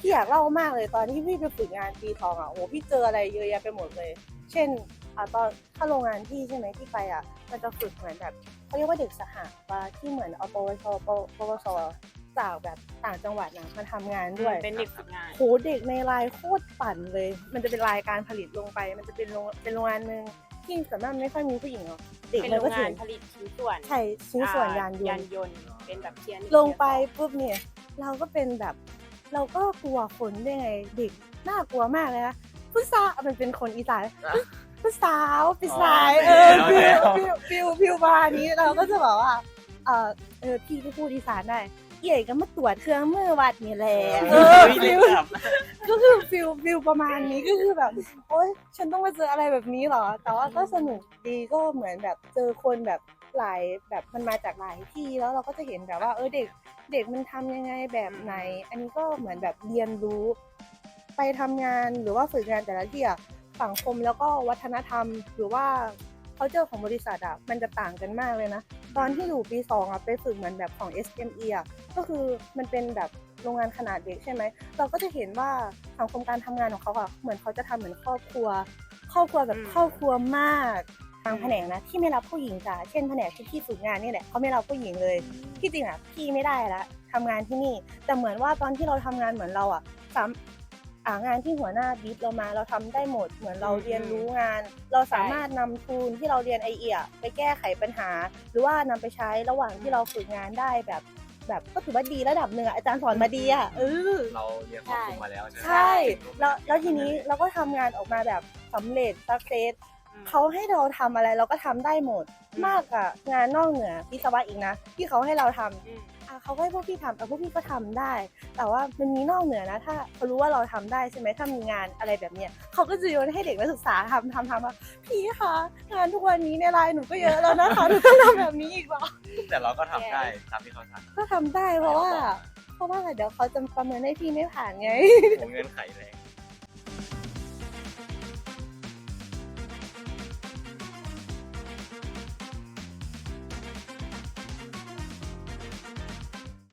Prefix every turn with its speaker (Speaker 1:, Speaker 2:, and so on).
Speaker 1: พี่อยากเล่ามากเลยตอนที่พี่ไปฝึกงานปีทองอะโอ้โหพี่เจออะไรเยอะแยะไปหมดเลย เช่นอะตอนถ้าโรงงานพี่ใช่ไหมที่ไปอะมันจะฝึกเหมือนแบบเขาเรียกว่าเด็กสหปะที่เหมือนเอาปวชปปวสจากแบบต่างจังหวัดนะมาทำงานด้วย
Speaker 2: เป็นเด็กฝึกงาน
Speaker 1: โหเด็กในไลน์โคตรปั่นเลย มันจะเป็นรายการผลิตลงไป มันจะเป็นโรงเป็นโรงงานหนึ่งที่ส่วนมากไม่ค่อยมีผู้หญิงหรอกเด็ก
Speaker 2: เป็น
Speaker 1: มั
Speaker 2: โร
Speaker 1: นก็
Speaker 2: ง
Speaker 1: ถึ
Speaker 2: งานผลิตชิ้นส่วน
Speaker 1: ใช่ชิ้นส่วนยานยนต์
Speaker 2: ยนต์เป็นแบบเทียร์หนึ่
Speaker 1: ลงไปปุ๊บเนี่ยเราก็เป็นแบบ เราก็กลัวคนได้ไงเด็กน่ากลัวมากเลยนะผู้สาวมันเป็นคนอีสานผู้สาวผู้ชายเออฟิวฟิวฟิวมานี้เราก็จะบอกว่าเออเออพี่ที่พูดอีสานได้เอ๋ก็มาตรวจเครื่องมือวัดนี่แหละเออฟิวก็คือฟิลฟิลประมาณนี้ก็คือแบบ โอ๊ยฉันต้องมาเจออะไรแบบนี้เหรอ แต่ว่าก็สนุกดีก็เหมือนแบบเจอคนแบบหลายแบบมันมาจากหลายที่แล้วเราก็จะเห็นแบบว่าเออเด็ก เด็กมันทำยังไงแบบไหน อันนี้ก็เหมือนแบบเรียนรู้ ไปทำงานหรือว่าฝึกงานแต่ละที่อะสังคมแล้วก็วัฒนธรรม หรือว่าเขาเจอของบริษัทอะมันจะต่างกันมากเลยนะ ตอนที่อยู่ปีสองอะไปฝึกเหมือนแบบของ SME อะก็คือมันเป็นแบบโรงงานขนาดเล็กใช่ไหม เราก็จะเห็นว่าสังคมการทำงานของเขาอะเหมือนเขาจะทำเหมือนครอบครัว ครอบครัวแบบ
Speaker 2: อืม
Speaker 1: ครอบครัวมาก บางแผนกนะที่ไม่รับผู้หญิงจ้ะเช่นแผนกที่พี่ฝึกงานนี่แหละเขาไม่รับผู้หญิงเลยที่จริงอะพี่ไม่ได้ละทำงานที่นี่ แต่เหมือนว่าตอนที่เราทำงานเหมือนเราอะสามอ่างานที่หัวหน้าบีบเรามาเราทำได้หมด เหมือนเรา
Speaker 2: อืม
Speaker 1: เรียนรู้งาน เราสามารถนำทูลที่เราเรียนไอเอียไปแก้ไขปัญหา หรือว่านำไปใช้ระหว่างที่เราฝึกงานได้แบบแบบก็ถือว่าดีระดับหนึ่งอะอาจารย์สอนมาดีอะเออ
Speaker 3: เราเรียนควบคุมมาแล้วใช่ไหม
Speaker 1: ใช่แล้วแล้วทีนี้เราก็ทำงานออกมาแบบสำเร็จสักเซส
Speaker 2: อืม
Speaker 1: เขาให้เราทำอะไรเราก็ทำได้หมด
Speaker 2: อืม
Speaker 1: มากอะงานนอกเหนือวิศวะอีกนะที่เขาให้เราทำ
Speaker 2: อืม
Speaker 1: อะเขาก็ให้พวกพี่ทำแต่พวกพี่ก็ทำได้ แต่ว่ามันมีนอกเหนือนะ ถ้าเขารู้ว่าเราทำได้ใช่ไหมถ้ามีงานอะไรแบบเนี้ยเขาก็จะโยนให้เด็กนักศึกษาทำทำทำว่าพี่คะงานทุกวันนี้ในไลน์หนูก็เยอะแล้วนะคะหนูต้องทำแบบนี้อีกเหรอ
Speaker 3: แต่เราก็ทำได้ตามที่เขาทำ
Speaker 1: ก็ทำได้เพราะว่า เพราะว่าเดี๋ยวเขาจะประเมินให้พี่ไม่ผ่านไง
Speaker 3: ผมเงื่อนไขแรง